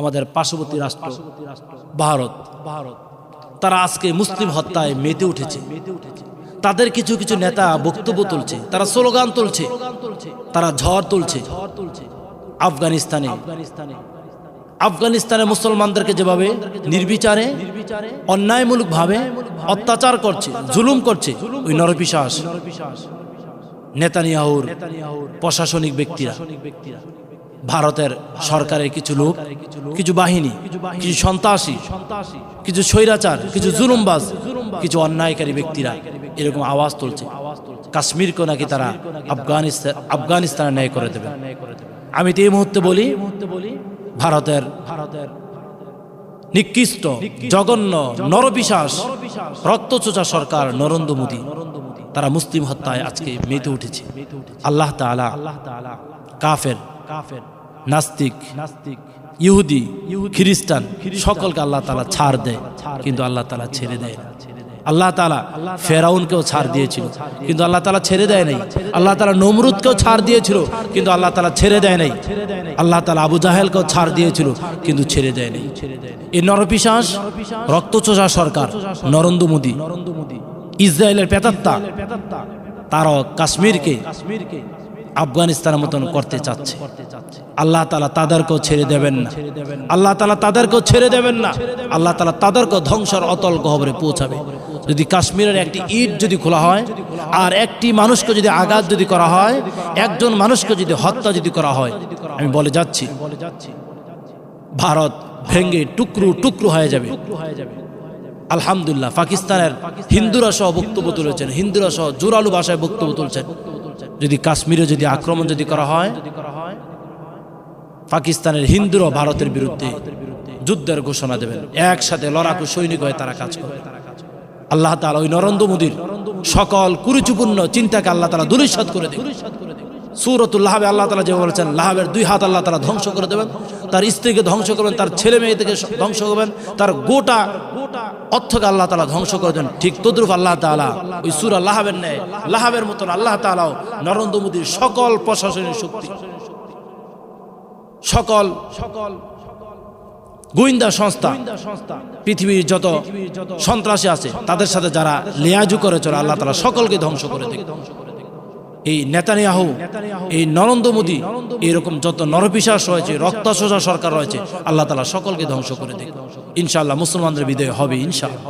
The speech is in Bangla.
আমাদের পার্শ্ববর্তী রাষ্ট্র, ভারত। ভারত তারা আজকে মুসলিম হত্যায় মেতে উঠেছে। তাদের কিছু কিছু নেতা বক্তব্য তুলছে, তারা স্লোগান তুলছে, তারা ঝড় তুলছে আফগানিস্তানে। আফগানিস্তানে মুসলমানদেরকে যেভাবে নির্বিচারে অন্যায়মূলক ভাবে অত্যাচার করছে, জুলুম করছে, ওই নরপিশাস নেতানিয়াহুর প্রশাসনিক ব্যক্তিরা। ভারতের সরকারের কিছু লোক, কিছু বাহিনী, কিছু সন্ত্রাসী, কিছু স্বৈরাচার, কিছু জুলুমবাজ, কিছু অন্যায়কারী ব্যক্তিরা এরকম আওয়াজ তুলছে। কাশ্মীরকে নাকি তারা আফগানিস্তান আফগানিস্তানে ন্যায় করে দেবে। আমি তো এই মুহূর্তে বলি ভারতের ভারতের নিকৃষ্ট, জঘন্য, নরবিশ্বাস, রক্তচোচা সরকার নরেন্দ্র মোদী, তারা মুসলিম হত্যায় আজকে মেতে উঠেছে। আল্লাহ তাআলা কাফের কাফের নাস্তিক নাস্তিক ইহুদি খ্রিস্টান সকলকে আল্লাহ তাআলা ছাড় দেয় কিন্তু আল্লাহ তাআলা ছেড়ে দেয় না আল্লাহ তালা ফেরাউনকেও ছাড় দিয়েছিল কিন্তু আল্লাহ তালা ছেড়ে দেয় নাই আল্লাহ তালা নমরুদকেও ছাড় দিয়েছিল কিন্তু আল্লাহ তালা ছেড়ে দেয় নাই আল্লাহ তালা আবু জাহেলকেও ছাড় দিয়েছিল কিন্তু ছেড়ে দেয় নাই এই নরপিশ্বাস রক্তচোষা সরকার নরেন্দ্র মোদী ইসরায়েলের পেতাত্তা তারাও কাশ্মীরকে আফগানিস্তানের মতন করতে চাচ্ছে। আল্লাহ তালা তাদেরকেও ছেড়ে দেবেন না। আল্লাহ তালা তাদেরকেও ছেড়ে দেবেন না। আল্লাহ তালা তাদেরকেও ধ্বংসর অতল গহবরে পৌঁছাবে। যদি কাশ্মীরের একটি ইট যদি খোলা হয়, আর একটি মানুষকে যদি আঘাত যদি করা হয়, একজন মানুষকে যদি হত্যা যদি করা হয়, আমি বলে যাচ্ছি, ভারত ভেঙ্গে টুকরো টুকরো হয়ে যাবে। আলহামদুলিল্লাহ, পাকিস্তানের হিন্দুরা সহ বক্তব্য তুলেছেন, হিন্দুরা সহ জোরালু ভাষায় বক্তব্য তুলছেন। যদি কাশ্মীরে যদি আক্রমণ যদি করা হয়, পাকিস্তানের হিন্দুরা ভারতের বিরুদ্ধে যুদ্ধের ঘোষণা দেবেন। একসাথে লড়াকু সৈনিক হয়ে তারা কাজ করবে। আল্লাহ তালা ওই নরেন্দ্র মোদীর সকল কুরুচিপূর্ণ চিন্তাকে আল্লাহ তালা দূরিস করে দেবেন। সুরতুল লাহাবে আল্লাহ তালা যে বলেছেন, লাহাবের দুই হাত আল্লাহ তালা ধ্বংস করে দেবেন, তার স্ত্রীকে ধ্বংস করবেন, তার ছেলে মেয়েদেরকে ধ্বংস করবেন, তার গোটা গোটা অর্থকে আল্লাহ তালা ধ্বংস করে দেন ঠিক তদ্রুপ আল্লাহ তালা ওই সুরা লাহাবের নেয় লাহাবের মতন আল্লাহ তালাও নরেন্দ্র মোদীর সকল প্রশাসনিক শক্তি, সকল সকল গোয়েন্দা সংস্থা, পৃথিবীর যত সন্ত্রাসী আছে, তাদের সাথে যারা লেয়াজু করে চলে, আল্লাহ তালা সকলকে ধ্বংস করে দেয় এই নেতানিয়াহু, এই নরেন্দ্র মোদী এরকম যত নরপিশ্বাস রয়েছে রক্তশোষা সরকার রয়েছে, আল্লাহ তালা সকলকে ধ্বংস করে দেবে ইনশাআল্লাহ মুসলমানদের বিদায় হবে, ইনশাআল্লাহ।